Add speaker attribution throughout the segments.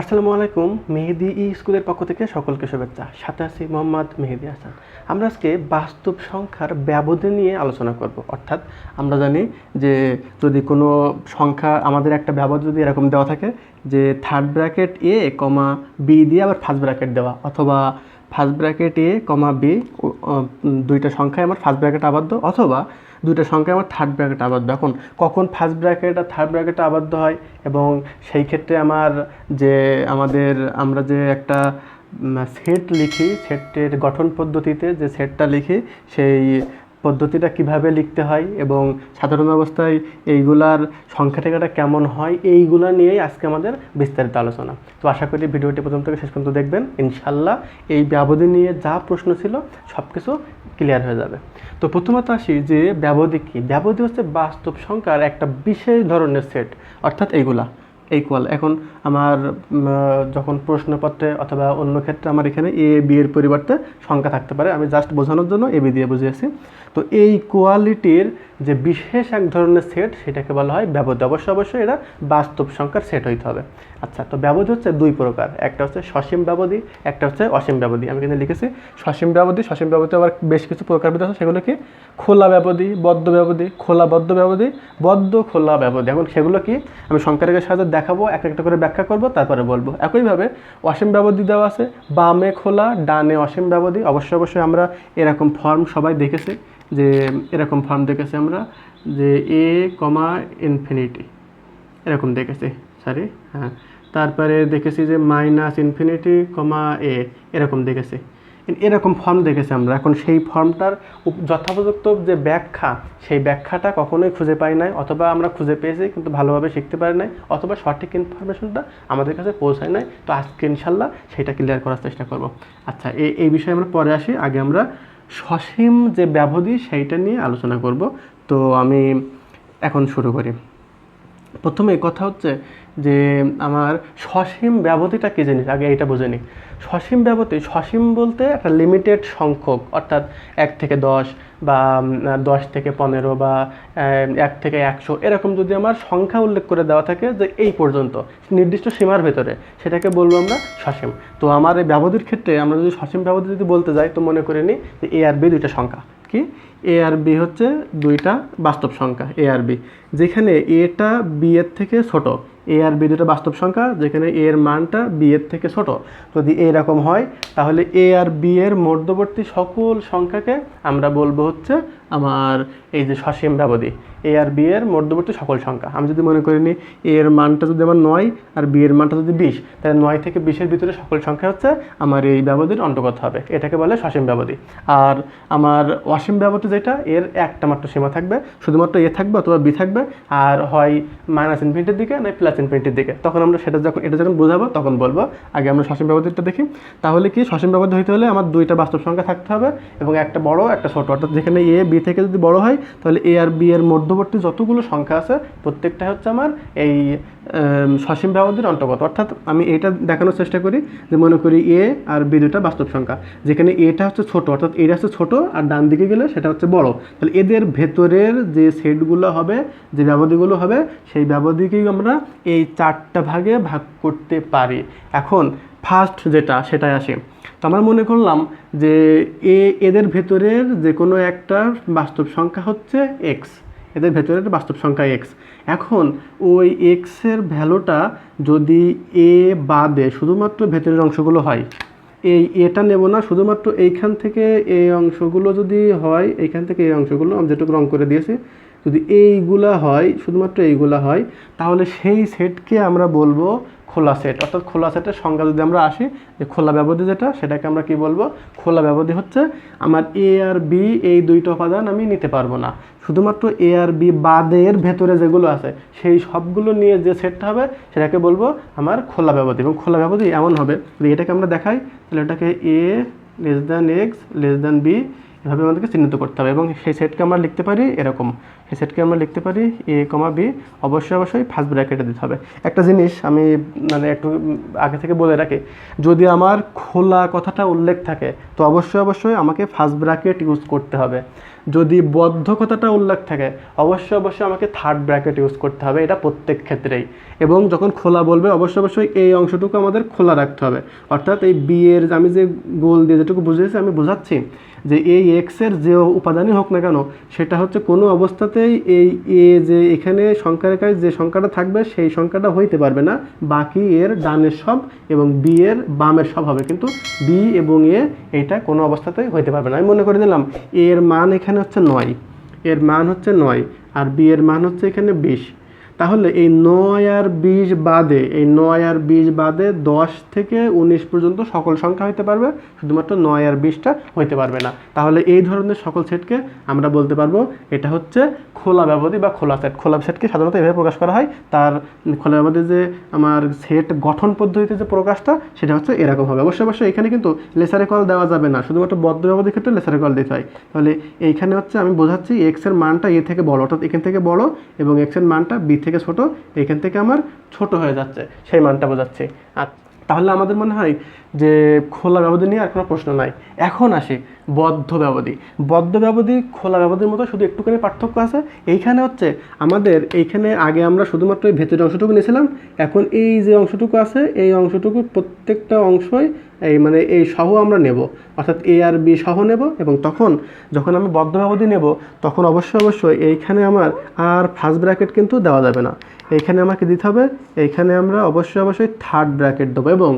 Speaker 1: আসসালামু আলাইকুম, মেহেদি ই স্কুলের পক্ষ থেকে সকলকে শুভেচ্ছা। সাথে আছি মোহাম্মদ মেহেদি হাসান। আমরা আজকে বাস্তব সংখ্যার ব্যবধান নিয়ে আলোচনা করব। অর্থাৎ আমরা জানি যে যদি কোনো সংখ্যা আমাদের একটা ব্যবধান যদি এরকম দেওয়া থাকে যে third bracket A comma B দিয়ে আবার ফার্স্ট ব্র্যাকেট দেওয়া, অথবা first bracket A comma B দুইটা সংখ্যায় আমার ফার্স্ট ব্র্যাকেট আবদ্ধ, অথবা দুইটা সংখ্যায় আমার থার্ড ব্র্যাকেট আবদ্ধ। এখন কখন ফার্স্ট ব্র্যাকেট আর থার্ড ব্র্যাকেট আবদ্ধ হয় এবং সেই ক্ষেত্রে আমার যে আমাদের, আমরা যে একটা সেট লিখি, সেটের গঠন পদ্ধতিতে যে সেটটা লিখি, সেই পদ্ধতিটা কীভাবে লিখতে হয় এবং সাধারণ অবস্থায় এইগুলার সংখ্যা টেকাটা কেমন হয়, এইগুলা নিয়েই আজকে আমাদের বিস্তারিত আলোচনা। তো আশা করি ভিডিওটি প্রথম থেকে শেষ পর্যন্ত দেখবেন। ইনশাল্লাহ এই ব্যবধি নিয়ে যা প্রশ্ন ছিল সব কিছু ক্লিয়ার হয়ে যাবে। তো প্রথমত আসি যে ব্যবধি কী? ব্যবধি হচ্ছে বাস্তব সংখ্যার একটা বিশেষ ধরনের সেট, অর্থাৎ এইগুলা। ইকুয়াল এখন আমার যখন প্রশ্নপত্রে অথবা অন্য ক্ষেত্রে আমার এখানে এ বি এর পরিবর্তে সংখ্যা থাকতে পারে, আমি জাস্ট বোঝানোর জন্য এ বি দিয়ে বুঝিয়েছি। তো এই কোয়ালিটির যে বিশেষ এক ধরনের সেট সেটাকে বলা হয় ব্যবধি অবশ্যই অবশ্যই এটা বাস্তব সংখ্যার সেট হইতে হবে। আচ্ছা তো ব্যবধি হচ্ছে দুই প্রকার। একটা হচ্ছে সসীম ব্যবধি, একটা হচ্ছে অসীম ব্যবধি। আমি কিন্তু লিখেছি সসীম ব্যবধি সসীম ব্যবধি আবার বেশ কিছু প্রকারভেদ আছে, সেগুলো কি? খোলা ব্যবধি, বদ্ধ ব্যবধি খোলা বদ্ধ ব্যবধি, বদ্ধ খোলা ব্যবধি। এখন সেগুলো কি? আমি সংখ্যারেখার সাহায্যে দেখাবো, এক একটা করে ব্যাখ্যা করব, তারপরে বলব। একইভাবে অসীম ব্যবধি দেওয়া আছে, বামে খোলা, ডানে অসীম ব্যবধি। অবশ্যই অবশ্যই আমরা এরকম ফর্ম সবাই দেখেছি, যে এরকম ফর্ম দেখেছি আমরা, যে এ, কমা ইনফিনিটি এরকম দেখেছি সরি হ্যাঁ। তারপরে দেখেছি যে মাইনাস ইনফিনিটি কমা এ এরকম দেখেছি। এরকম ফর্ম দেখেছি আমরা। এখন সেই ফর্মটার যথোপযুক্ত যে ব্যাখ্যা, সেই ব্যাখ্যাটা কখনোই খুঁজে পাই নাই অথবা আমরা খুঁজে পেয়েছি কিন্তু ভালোভাবে শিখতে পারি নাই অথবা সঠিক ইনফরমেশনটা আমাদের কাছে পৌঁছায় নাই। তো আজকে ইনশাল্লাহ সেটা ক্লিয়ার করার চেষ্টা করব। আচ্ছা এই এই বিষয়ে আমরা পরে আসি। আগে আমরা সসীম যে ব্যবধি সেইটা নিয়ে আলোচনা করব। তো আমি এখন শুরু করি। প্রথমে কথা হচ্ছে যে আমার সসীম ব্যবধিটা কী জিনিস? আগে এইটা বুঝে নিই। সসীম ব্যবধি, সসীম বলতে একটা লিমিটেড সংখ্যক, অর্থাৎ এক থেকে দশ বা দশ থেকে পনেরো বা এক থেকে একশো, এরকম যদি আমার সংখ্যা উল্লেখ করে দেওয়া থাকে যে এই পর্যন্ত, নির্দিষ্ট সীমার ভেতরে, সেটাকে বলব আমরা সসীম। তো আমার এই ব্যবধির ক্ষেত্রে আমরা যদি সসীম ব্যবধি যদি বলতে যাই, তো মনে করে নিই যে এ আর বি দুইটা সংখ্যা। কি? এ আর বি হচ্ছে দুইটা বাস্তব সংখ্যা এ আর বি যেখানে এটা বি এর থেকে ছোট এ আর বি দুটো বাস্তব সংখ্যা, যেখানে এ এর মানটা বি এর থেকে ছোট। যদি এরকম হয়, তাহলে এ আর বি এর মধ্যবর্তী সকল সংখ্যাকে আমরা বলব হচ্ছে আমার এই যে সসীম ব্যবধি এ আর বি এর মধ্যবর্তী সকল সংখ্যা। আমি যদি মনে করি নি এ এর মানটা যদি আমার নয় আর বি এর মানটা যদি বিশ, তাহলে নয় থেকে বিশের ভিতরে সকল সংখ্যা হচ্ছে আমার এই ব্যবধির অন্তর্গত হবে। এটাকে বলে সসীম ব্যবধি। আর আমার অসীম ব্যবধি যেটা, এর একটা মাত্র সীমা থাকবে, শুধুমাত্র এ থাকবে অথবা বি থাকবে, আর হয় মাইনাস ইনফিনিটির দিকে নয় প্লাস ইনফিনিটির দিকে। তখন আমরা সেটা যখন, এটা যখন বোঝাবো, তখন বলব। আগে আমরা সসীম ব্যবধিটা দেখি। তাহলে কি, সসীম ব্যবধি হইতে হলে আমার দুইটা বাস্তব সংখ্যা থাকতে হবে এবং একটা বড়, একটা ছোট। অর্থাৎ যেখানে এ বি থেকে যদি বড় হয়, তাহলে এ আর বি এর মধ্যবর্তী যতগুলো সংখ্যা আছে, প্রত্যেকটা হচ্ছে আমার এই সসীম ব্যবধির অন্তর্গত। অর্থাৎ আমি এটা দেখানোর চেষ্টা করি যে মনে করি এ আর বি দুটা বাস্তব সংখ্যা। যেখানে এটা হচ্ছে ছোট, অর্থাৎ এটা হচ্ছে ছোট, আর ডান দিকে গেলে সেটা হচ্ছে বড়। তাহলে এদের ভেতরের যে সেটগুলো হবে, যে ব্যবধিগুলো হবে, সেই ব্যবধিকেই আমরা এই চারটা ভাগে ভাগ করতে পারি। এখন ফার্স্ট যেটা, সেটাই আসে। তো আমরা মনে করলাম যে এ, এদের ভেতরের যে কোনো একটা বাস্তব সংখ্যা হচ্ছে এক্স এদের ভেতরের বাস্তব সংখ্যা এক্স এখন ওই এক্সের ভ্যালুটা যদি এ বাদে শুধুমাত্র ভেতরের অংশগুলো হয় এই এটা নেব না, শুধুমাত্র এইখান থেকে এই অংশগুলো যদি হয়, এইখান থেকে এই অংশগুলো আমি যেটুকু রং করে দিয়েছি, যদি এইগুলা হয়, শুধুমাত্র এইগুলা হয়, তাহলে সেই সেটকে আমরা বলব খোলা সেট অর্থাৎ খোলা সেটের সংজ্ঞা যদি আমরা আসি, যে খোলা ব্যবধি যেটা, সেটাকে আমরা কি বলব? খোলা ব্যবধি হচ্ছে আমার এ আর বি এই দুইটা উপাদান আমি নিতে পারব না। শুধুমাত্র এ আর বি বাদের ভেতরে যেগুলো আছে, সেই সবগুলো নিয়ে যে সেটটা হবে, সেটাকে বলব আমার খোলা ব্যবধি। এবং খোলা ব্যবধি এমন হবে, যদি এটাকে আমরা দেখাই, তাহলে এটাকে A less than X less than B এভাবে আমাদেরকে চিহ্নিত করতে হবে এবং সেই সেটকে আমরা লিখতে পারি এরকম। সেই সেটকে আমরা লিখতে পারি এ কমা বি অবশ্যই অবশ্যই ফার্স্ট ব্র্যাকেটে দিতে হবে। একটা জিনিস আমি মানে একটু আগে থেকে বলে রাখি, যদি আমার খোলা কথাটা উল্লেখ থাকে, তো অবশ্যই অবশ্যই আমাকে ফার্স্ট ব্র্যাকেট ইউজ করতে হবে। যদি বদ্ধ কথাটা উল্লেখ থাকে, অবশ্যই অবশ্যই আমাকে থার্ড ব্র্যাকেট ইউজ করতে হবে, এটা প্রত্যেক ক্ষেত্রেই। এবং যখন খোলা বলবে, অবশ্যই অবশ্যই এই অংশটুকু আমাদের খোলা রাখতে হবে। অর্থাৎ এই বিয়ের আমি যে গোল দিয়ে যেটুকু বুঝিয়েছি, আমি বোঝাচ্ছি। যে এই এক্সের যে উপাদানই হোক না কেন, সেটা হচ্ছে কোনো অবস্থাতেই এই এ যে এখানে সংখ্যার রেখায় যে সংখ্যাটা থাকবে, সেই সংখ্যাটা হইতে পারবে না। বাকি এর ডানের সব এবং বি এর বামের সব হবে। কিন্তু বি এবং এ এটা কোনো অবস্থাতেই হইতে পারবে না। আমি মনে করে দিলাম এর মান এখানে হচ্ছে নয়। এর মান হচ্ছে নয়। আর বি এর মান হচ্ছে এখানে বিশ। তাহলে এই নয় আর বিশ বাদে, এই নয় আর বিশ বাদে দশ থেকে উনিশ পর্যন্ত সকল সংখ্যা হইতে পারবে, শুধুমাত্র নয় আর বিশটা হইতে পারবে না। তাহলে এই ধরনের সকল সেটকে আমরা বলতে পারব, এটা হচ্ছে খোলা ব্যবধি বা খোলা সেট। খোলা সেটকে সাধারণত এভাবে প্রকাশ করা হয়, তার খোলা ব্যবধি যে আমার সেট গঠন পদ্ধতিতে যে প্রকাশটা, সেটা হচ্ছে এরকম হবে অবশ্যই অবশ্যই এখানে কিন্তু লেসারে কল দেওয়া যাবে না, শুধুমাত্র বদ্ধ ব্যবধির ক্ষেত্রে লেসারে কল দিতে হয়। তাহলে এইখানে হচ্ছে আমি বোঝাচ্ছি এক্সের মানটা এ থেকে বড়, অর্থাৎ এখান থেকে বড় এবং এক্সের মানটা বি থেকে ছোট এখান থেকে আমার ছোট হয়ে যাচ্ছে, সেই মানটা বোঝাচ্ছে। আর তাহলে আমাদের মনে হয় যে খোলা ব্যবধি নিয়ে আর কোনো প্রশ্ন নাই। এখন আসি বদ্ধ ব্যবধি। বদ্ধ ব্যবধি খোলা ব্যবধির মতো শুধু একটুখানি পার্থক্য আছে। এইখানে হচ্ছে আমাদের এইখানে আগে আমরা শুধুমাত্র এই ভেতরের অংশটুকু নিয়েছিলাম, এখন এই যে অংশটুকু আছে, এই অংশটুকু প্রত্যেকটা অংশই এই মানে এই সহ আমরা নেব। অর্থাৎ এ আর বি সহ নেব এবং তখন যখন আমি বদ্ধ ব্যবধি নেব, তখন অবশ্যই অবশ্যই এইখানে আমার আর ফার্স্ট ব্র্যাকেট কিন্তু দেওয়া যাবে না। এইখানে আমাকে দিতে হবে, এইখানে আমরা অবশ্যই অবশ্যই থার্ড ব্র্যাকেট দেবো এবং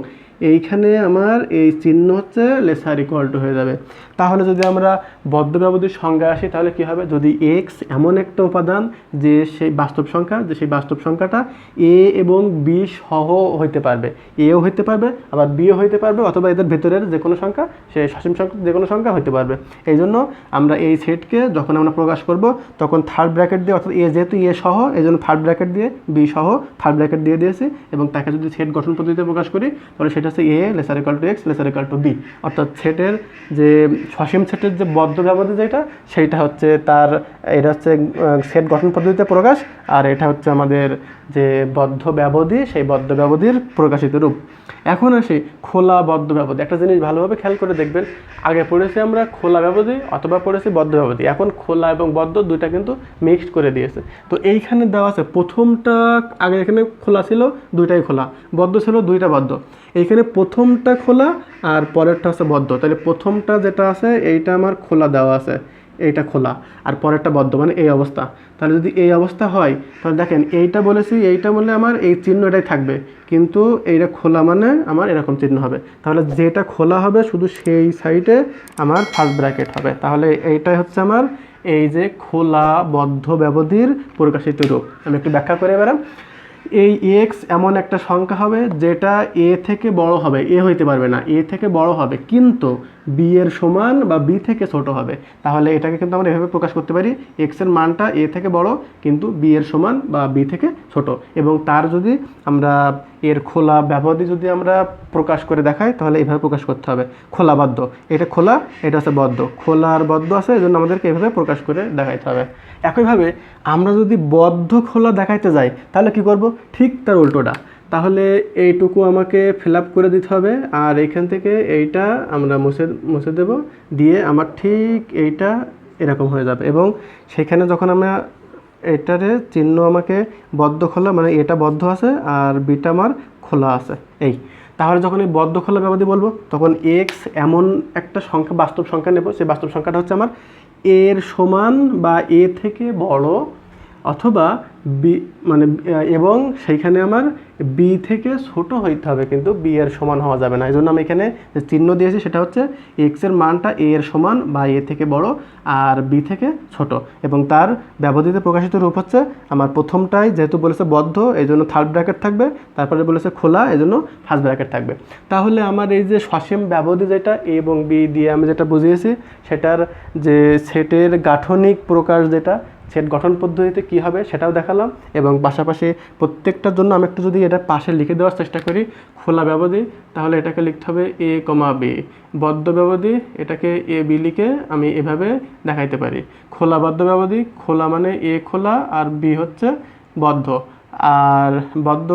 Speaker 1: এইখানে আমার এই চিহ্ন হচ্ছে লেসার ইকুয়াল টু হয়ে যাবে। তাহলে যদি আমরা বদ্ধ ব্যবধির সংজ্ঞায় আসি, তাহলে কি হবে? যদি এক্স এমন একটা উপাদান যে সেই বাস্তব সংখ্যা, যে সেই বাস্তব সংখ্যাটা এ এবং বি সহ হইতে পারবে। এও হইতে পারবে, আবার বিও হইতে পারবে, অথবা এদের ভেতরের যে কোনো সংখ্যা, সে সসীম সংখ্যা, যে কোনো সংখ্যা হইতে পারবে। এই জন্য আমরা এই সেটকে যখন আমরা প্রকাশ করব, তখন থার্ড ব্র্যাকেট দিয়ে, অর্থাৎ এ যেহেতু এ সহ এই জন্য থার্ড ব্র্যাকেট দিয়ে বি সহ থার্ড ব্র্যাকেট দিয়ে দিয়েছি, এবং তাকে যদি সেট গঠন পদ্ধতিতে প্রকাশ করি, তাহলে সেটা হচ্ছে A lesser equal to X, lesser equal to B. অর্থাৎ সেটের যে, সসীম সেটের যে বদ্ধ ব্যবধি যেটা, সেইটা হচ্ছে তার, এটা হচ্ছে সেট গঠন পদ্ধতিতে প্রকাশ, আর এটা হচ্ছে আমাদের যে বদ্ধ ব্যবধি, সেই বদ্ধ ব্যবধির প্রকাশিত রূপ। এখন আসি খোলা বদ্ধ ব্যবধি। একটা জিনিস ভালোভাবে খেয়াল করে দেখবেন, আগে পড়েছি আমরা খোলা ব্যবধি অথবা পড়েছি বদ্ধ ব্যবধি। এখন খোলা এবং বদ্ধ দুইটা কিন্তু মিক্সড করে দিয়েছে। তো এইখানে দেওয়া আছে, প্রথমটা আগে এখানে খোলা ছিল, দুইটাই খোলা। বদ্ধ ছিল, দুইটা বদ্ধ। এইখানে প্রথমটা খোলা আর পরেরটা হচ্ছে বদ্ধ। তাহলে প্রথমটা যেটা আছে, এইটা আমার খোলা দেওয়া আছে, এইটা খোলা। আর পরেরটা বদ্ধ মানে এই অবস্থা। তাহলে যদি এই অবস্থা হয়, তাহলে দেখেন, এইটা বলেছি, এইটা বললে আমার এই চিহ্ন এটাই থাকবে। কিন্তু এইটা খোলা মানে আমার এরকম চিহ্ন হবে। তাহলে যেটা খোলা হবে, শুধু সেই সাইডে আমার ফার্স্ট ব্র্যাকেট হবে। তাহলে এইটাই হচ্ছে আমার এই যে খোলা, বদ্ধ ব্যবধির প্রকাশিত রূপ। আমি একটু ব্যাখ্যা করে বেড়াম এই এক্স এমন একটা সংখ্যা হবে যেটা এ থেকে বড় হবে। এ হইতে পারবে না। এ থেকে বড় হবে। কিন্তু বি এর সমান বা বি থেকে ছোট হবে। তাহলে এটাকে কিন্তু আমরা এভাবে প্রকাশ করতে পারি এক্সের মানটা এ থেকে বড়, কিন্তু বি এর সমান বা বি থেকে ছোট। এবং তার যদি আমরা এর খোলা ব্যবধি যদি আমরা প্রকাশ করে দেখাই, তাহলে এভাবে প্রকাশ করতে হবে। খোলা বদ্ধ এটা খোলা, এটা হচ্ছে বদ্ধ। খোলা আর বদ্ধ আছে এই জন্য আমাদেরকে এভাবে প্রকাশ করে দেখাইতে হবে। একইভাবে আমরা যদি বদ্ধ খোলা দেখাইতে যাই, তাহলে কি করব? ঠিক তার উল্টোটা। তাহলে এইটুকু আমাকে ফিল করে দিতে হবে। আর এইখান থেকে এইটা আমরা মুছে মুছে দেব। দিয়ে আমার ঠিক এইটা এরকম হয়ে যাবে। এবং সেখানে যখন আমরা এটারে চিহ্ন আমাকে বদ্ধ খোলা মানে এটা বদ্ধ আছে আর বিটা আমার খোলা আছে, এই। তাহলে যখন এই বদ্ধ খোলা ব্যবধি বলব, তখন এক্স এমন একটা সংখ্যা, বাস্তব সংখ্যা নেব। সেই বাস্তব সংখ্যাটা হচ্ছে আমার এর সমান বা এ থেকে বড় অথবা বি মানে এবং সেইখানে আমার বি থেকে ছোট হইতে হবে, কিন্তু বি এর সমান হওয়া যাবে না। এই জন্য আমি এখানে যে চিহ্ন দিয়েছি, সেটা হচ্ছে এক্সের মানটা এ এর সমান বা এ থেকে বড় আর বি থেকে ছোট। এবং তার ব্যবধিতে প্রকাশিত রূপ হচ্ছে আমার প্রথমটাই যেহেতু বলেছে বদ্ধ, এই জন্য থার্ড ব্র্যাকেট থাকবে, তারপরে বলেছে খোলা, এই জন্য ফার্স্ট ব্র্যাকেট থাকবে। তাহলে আমার এই যে সসীম ব্যবধি যেটা এ এবং বি দিয়ে আমি যেটা বুঝিয়েছি, সেটার যে সেটের গাঠনিক প্রকাশ যেটা সেট গঠন পদ্ধতিতে কি হবে সেটাও দেখালাম এবং পাশাপাশি প্রত্যেকটার জন্য আমি একটু যদি এটা পাশে লিখে দেওয়ার চেষ্টা করি, খোলা ব্যবধি, তাহলে এটাকে লিখতে হবে এ কমা বি বদ্ধ ব্যবধি, এটাকে এ বি লিখে আমি এভাবে দেখাইতে পারি। খোলা বদ্ধ ব্যবধি, খোলা মানে এ খোলা আর বি হচ্ছে বদ্ধ। আর বদ্ধ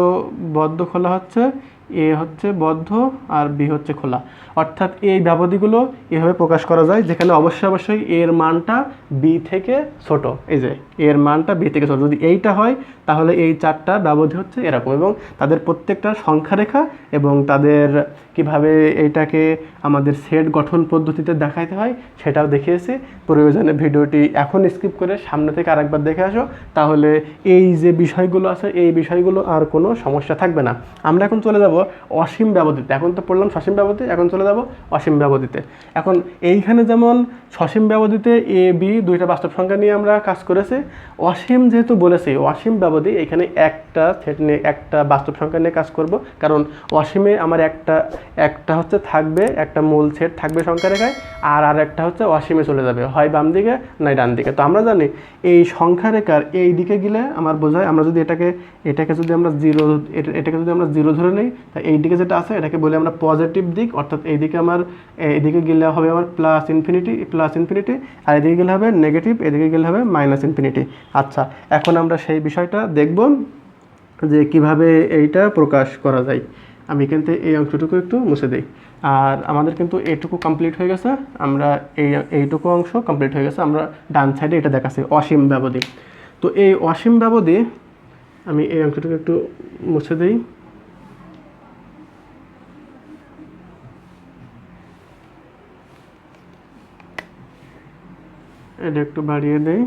Speaker 1: বদ্ধ খোলা হচ্ছে এ হচ্ছে বদ্ধ আর বি হচ্ছে খোলা। অর্থাৎ এই ব্যবধিগুলো এভাবে প্রকাশ করা যায়, যেখানে অবশ্যই অবশ্যই এর মানটা বি থেকে ছোট। এই যে, এর মানটা বি থেকে ছোট। যদি এইটা হয়, তাহলে এই চারটা ব্যবধি হচ্ছে এরকম এবং তাদের প্রত্যেকটা সংখ্যারেখা এবং তাদের কীভাবে এটাকে আমাদের সেট গঠন পদ্ধতিতে দেখাইতে হয় সেটাও দেখিয়েছি। প্রয়োজনে ভিডিওটি এখন স্কিপ করে সামনে থেকে আরেকবার দেখে আসো। তাহলে এই যে বিষয়গুলো আছে, এই বিষয়গুলো আর কোনো সমস্যা থাকবে না। আমরা এখন চলে যাব অসীম ব্যবধিতে। এখন তো পড়লাম সসীম ব্যবধি এখন চলে যাব অসীম ব্যবধিতে। এখন এইখানে যেমন সসীম ব্যবধিতে এ বি দুইটা বাস্তব সংখ্যা নিয়ে আমরা কাজ করেছি, অসীম যেহেতু বলেছি, অসীম ব্যবধি এখানে একটা সেট নিয়ে একটা বাস্তব সংখ্যা নিয়ে কাজ করব। কারণ অসীমে আমার একটা একটা হচ্ছে থাকবে, একটা মূল সেট থাকবে সংখ্যা রেখায়, আর আর একটা হচ্ছে অসীমে চলে যাবে, হয় বাম দিকে নয় ডান দিকে। তো আমরা জানি এই সংখ্যা রেখার এই দিকে গেলে আমার বোঝায় আমরা যদি এটাকে এটাকে যদি আমরা জিরো এটাকে যদি আমরা জিরো ধরে নিই, তা এই দিকে যেটা আছে এটাকে বলে আমরা পজিটিভ দিক, অর্থাৎ এইদিকে আমার এইদিকে গেলে হবে আমার প্লাস ইনফিনিটি প্লাস ইনফিনিটি আর এদিকে গেলে হবে নেগেটিভ এদিকে গেলে হবে মাইনাস ইনফিনিটি আচ্ছা এখন আমরা সেই বিষয়টা দেখব যে কীভাবে এইটা প্রকাশ করা যায়। আমি কিন্তু এই অংশটুকু একটু মুছে দিই। আর আমাদের কিন্তু এইটুকু কমপ্লিট হয়ে গেছে। আমরা এই, এইটুকু অংশ কমপ্লিট হয়ে গেছে। আমরা ডান সাইডে এটা দেখাচ্ছি, অসীম ব্যবধি। তো এই অসীম ব্যবধি আমি এই অংশটুকু একটু মুছে দিই। এটা একটু বাড়িয়ে দেই।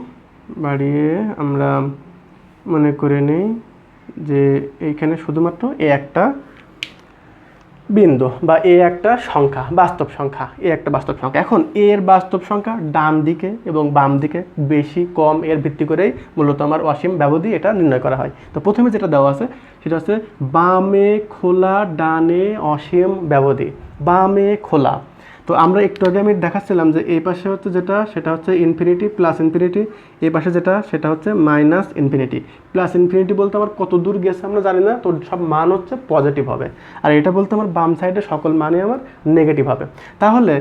Speaker 1: বাড়িয়ে আমরা মনে করে নিই যে এইখানে শুধুমাত্র এ একটা বিন্দু বা এ একটা সংখ্যা, বাস্তব সংখ্যা, এ একটা বাস্তব সংখ্যা। এখন এর বাস্তব সংখ্যা ডান দিকে এবং বাম দিকে বেশি, কম, এর ভিত্তি করেই মূলত আমার অসীম ব্যবধি এটা নির্ণয় করা হয়। তো প্রথমে যেটা দেওয়া আছে, সেটা হচ্ছে বামে খোলা, ডানে অসীম ব্যবধি। বামে খোলা। তো আমরা একটু আগে আমি দেখাচ্ছিলাম যে এই পাশে হচ্ছে যেটা, সেটা হচ্ছে ইনফিনিটি প্লাস ইনফিনিটি এই পাশে যেটা, সেটা হচ্ছে মাইনাস ইনফিনিটি প্লাস ইনফিনিটি বলতে আমার কত দূর গেছে আমরা জানি না, তো সব মান হচ্ছে পজিটিভ হবে। আর এটা বলতে আমার বাম সাইডে সকল মানে আমার নেগেটিভ হবে। তাহলে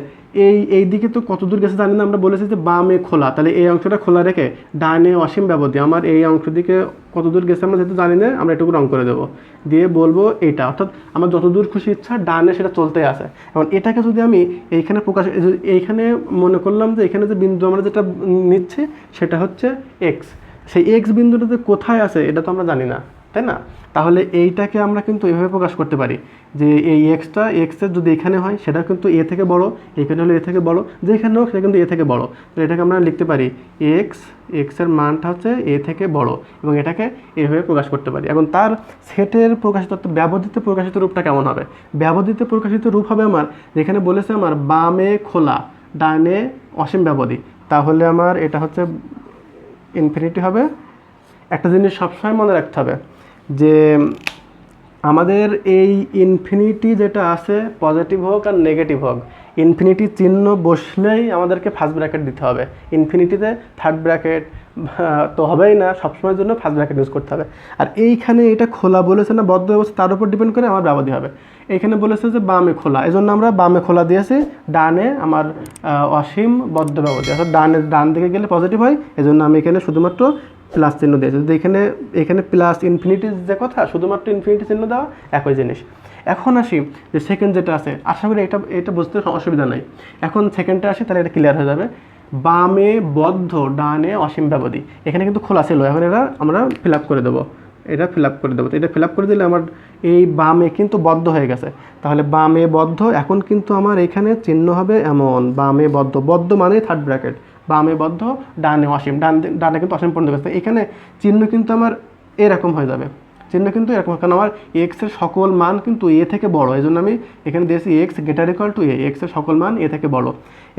Speaker 1: এই এই দিকে তো কত দূর গেছে জানি না, আমরা বলেছি যে বামে খোলা। তাহলে এই অংশটা খোলা রেখে ডানে অসীম ব্যবধি, আমার এই অংশ দিকে কত দূর গেছে আমরা যেহেতু জানি না, আমরা এটুকু রং করে দেবো। দিয়ে বলব এটা, অর্থাৎ আমার যত দূর খুশি ইচ্ছা ডানে সেটা চলতে আসে এখন এটাকে যদি আমি এইখানে প্রকাশ এইখানে মনে করলাম যে এখানে যে বিন্দু আমরা যেটা নিচ্ছি, সেটা হচ্ছে এক্স সেই এক্স বিন্দুটা যে কোথায় আছে, এটা তো আমরা জানি না। তাই না? তাহলে এইটাকে আমরা কিন্তু এভাবে প্রকাশ করতে পারি যে এই এক্সটা এক্সের যদি এখানে হয়, সেটা কিন্তু এ থেকে বড়, এখানে হলো এ থেকে বড় যেখানে হোক, সেটা কিন্তু এ থেকে বড়। তো এটাকে আমরা লিখতে পারি এক্স এক্সের মানটা হচ্ছে এ থেকে বড় এবং এটাকে এভাবে প্রকাশ করতে পারি। এখন তার সেটের প্রকাশিত অর্থাৎ ব্যবধিত প্রকাশিত রূপটা কেমন হবে? ব্যবধিত প্রকাশিত রূপ হবে আমার, যেখানে বলেছে আমার বামে খোলা, ডানে অসীম ব্যবধি। তাহলে আমার এটা হচ্ছে ইনফিনিটি হবে। একটা জিনিস সবসময় মনে রাখতে হবে। যে আমাদের এই ইনফিনিটি যেটা আছে পজিটিভ হোক আর নেগেটিভ হোক ইনফিনিটি চিহ্ন বসলেই আমাদেরকে ফার্স্ট ব্র্যাকেট দিতে হবে। ইনফিনিটিতে থার্ড ব্র্যাকেট তো হবেই না, সবসময়ের জন্য ফার্স্ট ব্র্যাকেট ইউজ করতে হবে। আর এইখানে এটা খোলা বলেছে না, বদ্ধ অবস্থা, তার উপর ডিপেন্ড করে আমার ব্যবধি হবে। এইখানে বলেছে যে বামে খোলা এই জন্য আমরা বামে খোলা দিয়েছি, ডানে আমার অসীম বদ্ধ ব্যবধি, অর্থাৎ ডানে, ডান দিকে গেলে পজিটিভ হয় এই জন্য আমি এখানে শুধুমাত্র প্লাস চিহ্ন দিয়েছি যদি এখানে এখানে প্লাস ইনফিনিটি যে কথা, শুধুমাত্র ইনফিনিটি চিহ্ন দেওয়া একই জিনিস। এখন আসি যে সেকেন্ড যেটা আছে, আশা করি এটা এটা বুঝতে অসুবিধা নাই। এখন সেকেন্ডটা আসি, তাহলে এটা ক্লিয়ার হয়ে যাবে। বামে বদ্ধ, ডানে অসীম ব্যবধি। এখানে কিন্তু খোলা ছিল, এখন এটা আমরা ফিল আপ করে দেবো। এটা ফিল আপ করে দেবো। তো এটা ফিল আপ করে দিলে আমার এই বামে কিন্তু বদ্ধ হয়ে গেছে। তাহলে বামে বদ্ধ, এখন কিন্তু আমার এখানে চিহ্ন হবে এমন। বামে বদ্ধ বদ্ধ মানে থার্ড ব্র্যাকেট বামে বদ্ধ, ডানে অসীম। ডান ডানে কিন্তু অসীম পর্যন্ত এখানে চিহ্ন কিন্তু আমার এরকম হয়ে যাবে। চিহ্ন কিন্তু এরকম। কারণ আমার এক্সের সকল মান কিন্তু এ থেকে বড়। এই জন্য আমি এখানে দিয়েছি X greater equal to A এক্সের সকল মান এ থেকে বড়।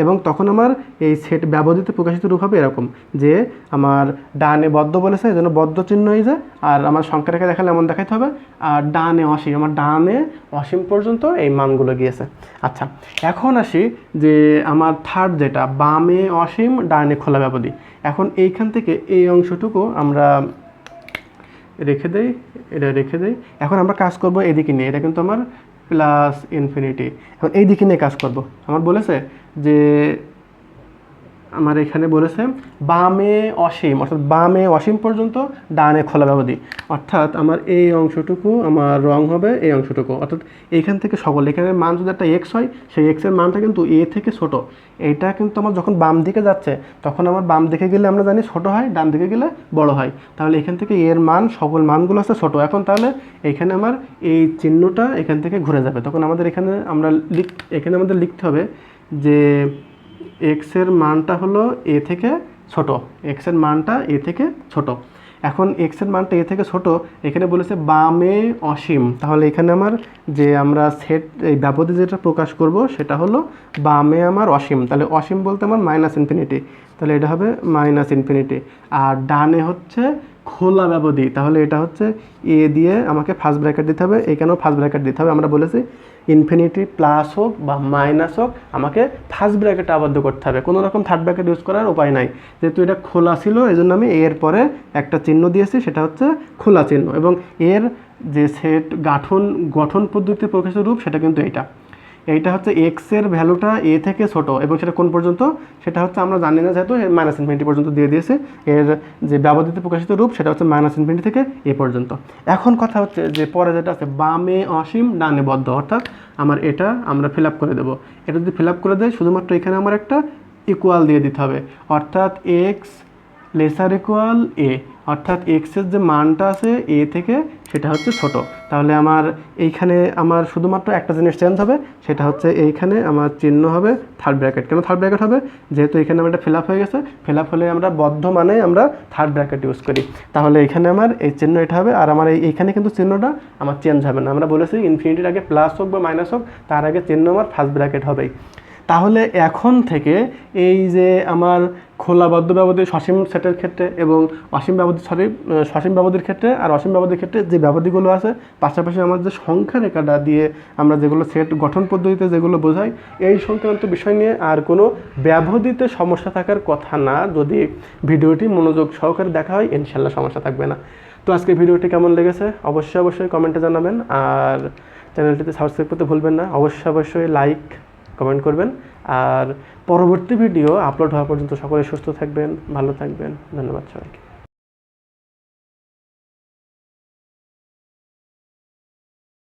Speaker 1: এবং তখন আমার এই সেট ব্যবহৃত প্রকাশিত রূপ হবে এরকম, যে আমার ডানে বদ্ধ বলেছে এই জন্য বদ্ধ চিহ্ন হয়ে যায়, আর আমার সংখ্যা রেখে দেখালে এমন দেখাইতে হবে, আর ডানে অসীম। আমার ডানে অসীম পর্যন্ত এই মানগুলো গিয়েছে। আচ্ছা এখন আসি যে আমার থার্ড যেটা, বামে অসীম, ডানে খোলা ব্যবধি। এখন এইখান থেকে এই অংশটুকু আমরা রেখে দেই, এটা রেখে দেই। এখন আমরা কাজ করব এদিকে নিয়ে, এটা কিন্তু আমার প্লাস ইনফিনিটি এখন এই দিকে নিয়ে কাজ করব। আমার বলেছে যে আমার এখানে বলেছে, বামে অসীম, অর্থাৎ বামে অসীম পর্যন্ত ডানে খোলা ব্যবধি। অর্থাৎ আমার এই অংশটুকু, আমার রং হবে এই অংশটুকু। অর্থাৎ এইখান থেকে সকল এখানে মান যদি একটা এক্স হয়, সেই এক্সের মানটা কিন্তু এ থেকে ছোট। এইটা কিন্তু আমার যখন বাম দিকে যাচ্ছে, তখন আমার বাম দিকে গেলে আমরা জানি ছোট হয়, ডান দিকে গেলে বড় হয়। তাহলে এখান থেকে এর মান সকল মানগুলো আছে ছোট। এখন তাহলে এখানে আমার এই চিহ্নটা এখান থেকে ঘুরে যাবে। তখন আমাদের এখানে আমরা লিখ, এখানে আমাদের লিখতে হবে যে এক্সের মানটা হলো এ থেকে ছোট এক্সের মানটা এ থেকে ছোট। এখন এক্সের মানটা এ থেকে ছোট, এখানে বলেছে বামে অসীম। তাহলে এখানে আমার যে আমরা সেট এই ব্যবধি যেটা প্রকাশ করব, সেটা হলো বামে আমার অসীম। তাহলে অসীম বলতে আমার মাইনাস ইনফিনিটি তাহলে এটা হবে মাইনাস ইনফিনিটি আর ডানে হচ্ছে খোলা ব্যবধি। তাহলে এটা হচ্ছে এ দিয়ে আমাকে ফার্স্ট ব্র্যাকেট দিতে হবে। এখানেও ফার্স্ট ব্র্যাকেট দিতে হবে। আমরা বলেছি ইনফিনিটি প্লাস হোক বা মাইনাস হোক, আমাকে ফার্স্ট ব্র্যাকেটে আবদ্ধ করতে হবে। কোনো রকম থার্ড ব্র্যাকেট ইউজ করার উপায় নাই। যেহেতু এটা খোলা ছিল এই জন্য আমি এর পরে একটা চিহ্ন দিয়েছি, সেটা হচ্ছে খোলা চিহ্ন। এবং এর যে সেট গাঠন, গঠন পদ্ধতির প্রকৃত রূপ, সেটা কিন্তু এইটা। এইটা হচ্ছে এক্সের ভ্যালুটা এ থেকে ছোট, এবং সেটা কোন পর্যন্ত? সেটা হচ্ছে আমরা জানি না যেহেতু মাইনাস ইনফিনিটি পর্যন্ত দিয়ে দিয়েছে। এর যে ব্যবহৃত প্রকাশিত রূপ, সেটা হচ্ছে মাইনাস ইনফিনিটি থেকে এ পর্যন্ত। এখন কথা হচ্ছে যে পরে যেটা আছে, বামে অসীম, ডানে বদ্ধ। অর্থাৎ আমার এটা আমরা ফিল করে দেবো। এটা যদি ফিল করে দেয়, শুধুমাত্র এখানে আমার একটা ইকুয়াল দিয়ে দিতে হবে। অর্থাৎ এক্স লেসার ইকুয়াল এ অর্থাৎ এক্সের যে মানটা আছে এ থেকে সেটা হচ্ছে ছোট। তাহলে আমার এইখানে আমার শুধুমাত্র একটা জিনিস চেঞ্জ হবে, সেটা হচ্ছে এইখানে আমার চিহ্ন হবে থার্ড ব্র্যাকেট কেন থার্ড ব্র্যাকেট হবে? যেহেতু এখানে আমার এটা ফিল হয়ে গেছে ফিল হলে আমরা বদ্ধ মানে আমরা থার্ড ব্র্যাকেট ইউজ করি। তাহলে এখানে আমার এই চিহ্ন এটা হবে, আর আমার এই এইখানে কিন্তু চিহ্নটা আমার চেঞ্জ হবে না। আমরা বলেছি ইনফিনিটির আগে প্লাস হোক বা মাইনাস হোক, তার আগে চিহ্ন আমার ফার্স্ট ব্র্যাকেট হবেই। তাহলে এখন থেকে এই যে আমার খোলা বদ্ধ ব্যবধি সসীম সেটের ক্ষেত্রে এবং অসীম ব্যবধি সরি সসীম ব্যবধির ক্ষেত্রে আর অসীম ব্যবধির ক্ষেত্রে যে ব্যবধিগুলো আছে, পাশাপাশি আমার যে সংখ্যা রেখাটা দিয়ে আমরা যেগুলো সেট গঠন পদ্ধতিতে যেগুলো বোঝাই, এই সংক্রান্ত বিষয় নিয়ে আর কোনো ব্যবধিতে সমস্যা থাকার কথা না। যদি ভিডিওটি মনোযোগ সহকারে দেখা হয়, ইনশাল্লাহ সমস্যা থাকবে না। তো আজকে ভিডিওটি কেমন লেগেছে? অবশ্যই অবশ্যই কমেন্টে জানাবেন। আর চ্যানেলটিতে সাবস্ক্রাইব করতে ভুলবেন না। অবশ্যই অবশ্যই লাইক কমেন্ট করবেন। আর পরবর্তী ভিডিও আপলোড হওয়া পর্যন্ত সকলে সুস্থ থাকবেন, ভালো থাকবেন। ধন্যবাদ সবাইকে।